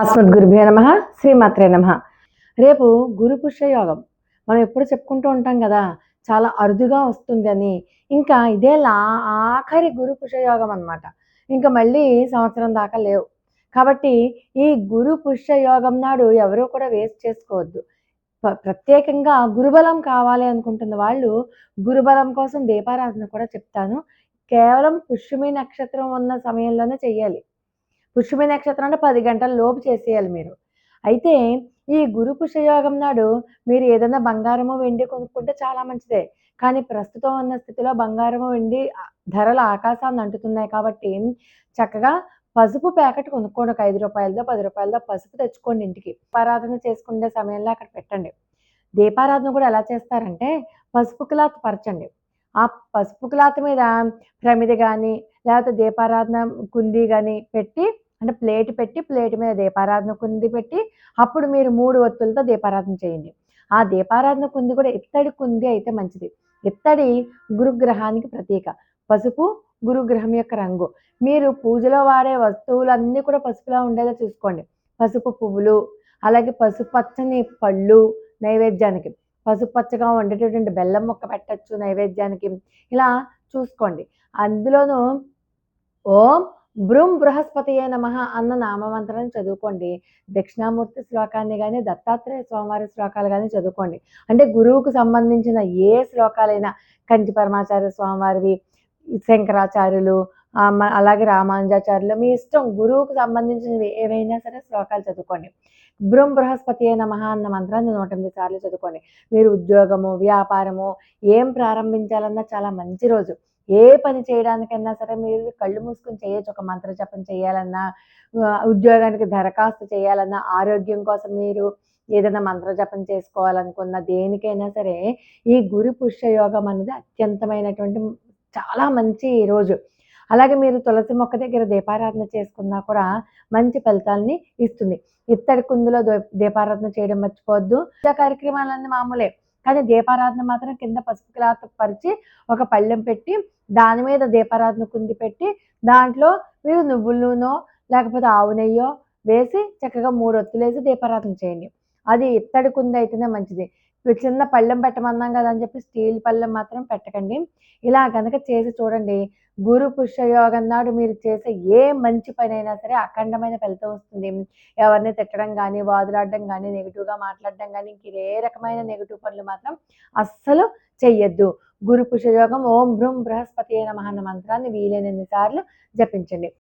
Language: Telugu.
అస్మద్ గురుభ్యో నమ శ్రీమాత్రే నమ. రేపు గురు పుష్య యోగం. మనం ఎప్పుడు చెప్పుకుంటూ ఉంటాం కదా చాలా అరుదుగా వస్తుంది అని. ఇంకా ఇదే లా ఆఖరి గురు పుష్యయోగం అనమాట ఇంకా మళ్ళీ సంవత్సరం దాకా లేవు. కాబట్టి ఈ గురు పుష్య యోగం నాడు ఎవరూ కూడా వేస్ట్ చేసుకోవద్దు. ప్రత్యేకంగా గురుబలం కావాలి అనుకుంటున్న వాళ్ళు గురుబలం కోసం దీపారాధన కూడా చెప్తాను. కేవలం పుష్యమి నక్షత్రం ఉన్న సమయంలోనే చెయ్యాలి. పుష్యమి నక్షత్రాన్ని పది గంటల లోపు చేసేయాలి మీరు. అయితే ఈ గురు పుష్యయోగం నాడు మీరు ఏదైనా బంగారము వెండి కొనుక్కుంటే చాలా మంచిదే. కానీ ప్రస్తుతం ఉన్న స్థితిలో బంగారము వెండి ధరలు ఆకాశాన్ని అంటుతున్నాయి కాబట్టి చక్కగా పసుపు ప్యాకెట్ కొనుక్కోండి. ఒక ఐదు రూపాయలదో పది రూపాయలదో పసుపు తెచ్చుకోండి ఇంటికి. దీపారాధన చేసుకునే సమయంలో అక్కడ పెట్టండి. దీపారాధన కూడా ఎలా చేస్తారంటే పసుపు క్లాత్ పరచండి. ఆ పసుపు క్లాత్ మీద ప్రమిది కానీ లేకపోతే దీపారాధన కుంది కానీ పెట్టి అంటే ప్లేట్ పెట్టి ప్లేట్ మీద దీపారాధన కుంది పెట్టి అప్పుడు మీరు మూడు ఒత్తులతో దీపారాధన చేయండి. ఆ దీపారాధన కుంది కూడా ఇత్తడి కుంది అయితే మంచిది. ఇత్తడి గురుగ్రహానికి ప్రతీక. పసుపు గురుగ్రహం యొక్క రంగు. మీరు పూజలో వాడే వస్తువులన్నీ కూడా పసుపులా ఉండేలా చూసుకోండి. పసుపు పువ్వులు అలాగే పసుపు పచ్చని పళ్ళు నైవేద్యానికి. పసుపు పచ్చగా ఉండేటటువంటి బెల్లం మొక్క పెట్టచ్చు నైవేద్యానికి. ఇలా చూసుకోండి. అందులోనూ ఓం బృం బృహస్పతియే నమ అన్న నామమంత్రాన్ని చదువుకోండి. దక్షిణామూర్తి శ్లోకాన్ని కానీ దత్తాత్రేయ స్వామివారి శ్లోకాలు కానీ చదువుకోండి. అంటే గురువుకు సంబంధించిన ఏ శ్లోకాలైనా కంచి పరమాచార్య స్వామివారివి శంకరాచార్యులు అలాగే రామానుజాచార్యులు మీ ఇష్టం గురువుకు సంబంధించినవి ఏవైనా సరే శ్లోకాలు చదువుకోండి. బృం బృహస్పతి నమ అన్న మంత్రాన్ని నూట ఎనిమిది సార్లు చదువుకోండి. మీరు ఉద్యోగము వ్యాపారము ఏం ప్రారంభించాలన్నా చాలా మంచి రోజు. ఏ పని చేయడానికైనా సరే మీరు కళ్ళు మూసుకొని చేయొచ్చు. ఒక మంత్ర జపం చేయాలన్నా ఉద్యోగానికి దరఖాస్తు చేయాలన్నా ఆరోగ్యం కోసం మీరు ఏదైనా మంత్ర జపం చేసుకోవాలనుకున్న దేనికైనా సరే ఈ గురు పుష్యయోగం అనేది అత్యంతమైనటువంటి చాలా మంచి రోజు. అలాగే మీరు తులసి మొక్క దగ్గర దీపారాధన చేసుకున్నా కూడా మంచి ఫలితాలని ఇస్తుంది. ఇత్తడి కుందులో దీపారాధన చేయడం మర్చిపోవద్దు. కార్యక్రమాలన్నీ మామూలే. కానీ దీపారాధన మాత్రం కింద పసుపు క్లాత్ పరిచి ఒక పళ్ళెం పెట్టి దాని మీద దీపారాధన కుంది పెట్టి దాంట్లో మీరు నువ్వుల నూనె లేకపోతే ఆవు నెయ్యో వేసి చక్కగా మూడు ఒత్తులేసి దీపారాధన చేయండి. అది ఇత్తడి కుంది అయితేనే మంచిది. ఇప్పుడు చిన్న పళ్ళెం పెట్టమన్నాం కదా అని చెప్పి స్టీల్ పళ్ళెం మాత్రం పెట్టకండి. ఇలా కనుక చేసి చూడండి గురు పుష్యయోగం నాడు మీరు చేసే ఏ మంచి పని అయినా సరే అఖండమైన ఫలితం వస్తుంది. ఎవరిని తిట్టడం కానీ వాదులాడడం కానీ నెగిటివ్గా మాట్లాడడం కానీ ఇంక ఏ రకమైన నెగిటివ్ పనులు మాత్రం అస్సలు చెయ్యొద్దు. గురు పుష్యయోగం ఓం భృం బృహస్పతి అయిన మహాన్న మంత్రాన్ని వీలైనన్ని సార్లు జపించండి.